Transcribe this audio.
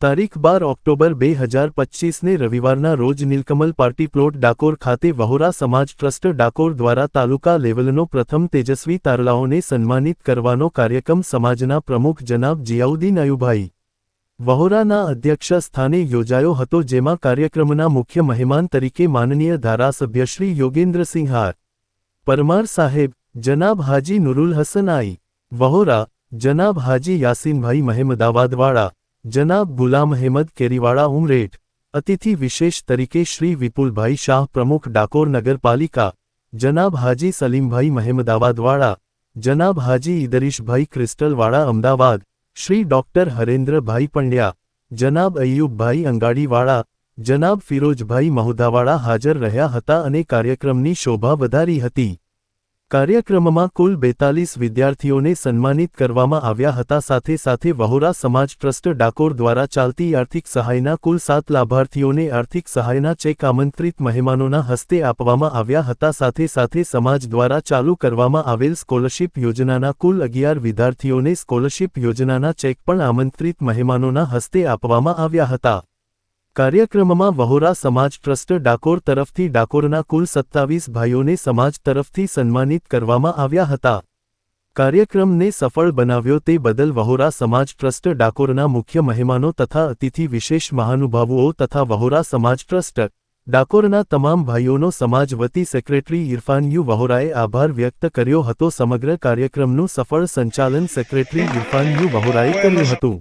તારીખ બાર ઓક્ટોબર બે હજાર પચ્ચીસને રવિવારના રોજ નીલકમલ પાર્ટી પ્લોટ ડાકોર ખાતે વહોરા સમાજ ટ્રસ્ટ ડાકોર દ્વારા તાલુકા લેવલનો પ્રથમ તેજસ્વી તારલાઓને સન્માનિત કરવાનો કાર્યક્રમ સમાજના પ્રમુખ જનાબ જિયાઉદ્દીન અયુભાઈ વહોરાના અધ્યક્ષ સ્થાને યોજાયો હતો, જેમાં કાર્યક્રમના મુખ્ય મહેમાન તરીકે માનનીય ધારાસભ્ય શ્રી યોગેન્દ્રસિંહ હાર, પરમાર સાહેબ, જનાબ હાજી નુરુલ હસન આઈ વહોરા, જનાબ હાજી યાસીનભાઈ મહેમદાવાદવાળા જનાબ ગુલામ અહેમદ કેરીવાળા ઉમરેઠ, અતિથિ વિશેષ તરીકે શ્રી વિપુલભાઈ શાહ પ્રમુખ ડાકોર નગરપાલિકા, જનાબ હાજી સલીમભાઈ મહેમદાવાદવાળા, જનાબ હાજી ઇદરીશભાઈ ક્રિસ્ટલવાળા અમદાવાદ, શ્રી ડોક્ટર હરેન્દ્રભાઈ પંડ્યા, જનાબ અય્યુબભાઈ અંગાડીવાળા, જનાબ ફિરોજભાઈ મહુદાવાળા હાજર રહ્યા હતા અને કાર્યક્રમની શોભા વધારી હતી. કાર્યક્રમમાં કુલ બેતાલીસ વિદ્યાર્થીઓને સન્માનિત કરવામાં આવ્યા હતા. સાથે સાથે વહોરા સમાજ ટ્રસ્ટ ડાકોર દ્વારા ચાલતી આર્થિક સહાયના કુલ સાત લાભાર્થીઓને આર્થિક સહાયના ચેક આમંત્રિત મહેમાનોના હસ્તે આપવામાં આવ્યા હતા. સાથે સાથે સમાજ દ્વારા ચાલુ કરવામાં આવેલ સ્કોલરશીપ યોજનાના કુલ અગિયાર વિદ્યાર્થીઓને સ્કોલરશીપ યોજનાના ચેક પણ આમંત્રિત મહેમાનોના હસ્તે આપવામાં આવ્યા હતા. કાર્યક્રમમાં વહોરા સમાજ ટ્રસ્ટ ડાકોર તરફથી ડાકોરના કુલ સત્તાવીસ ભાઈઓને સમાજ તરફથી સન્માનિત કરવામાં આવ્યા હતા. કાર્યક્રમને સફળ બનાવ્યો તે બદલ વહોરા સમાજ ટ્રસ્ટ ડાકોરના મુખ્ય મહેમાનો તથા અતિથિ વિશેષ મહાનુભાવો તથા વહોરા સમાજ ટ્રસ્ટ ડાકોરના તમામ ભાઈઓનો સમાજ વતી સેક્રેટરી ઇરફાન યુ વહોરાએ આભાર વ્યક્ત કર્યો હતો. સમગ્ર કાર્યક્રમનું સફળ સંચાલન સેક્રેટરી ઇરફાન યુ વહોરાએ કર્યું હતું.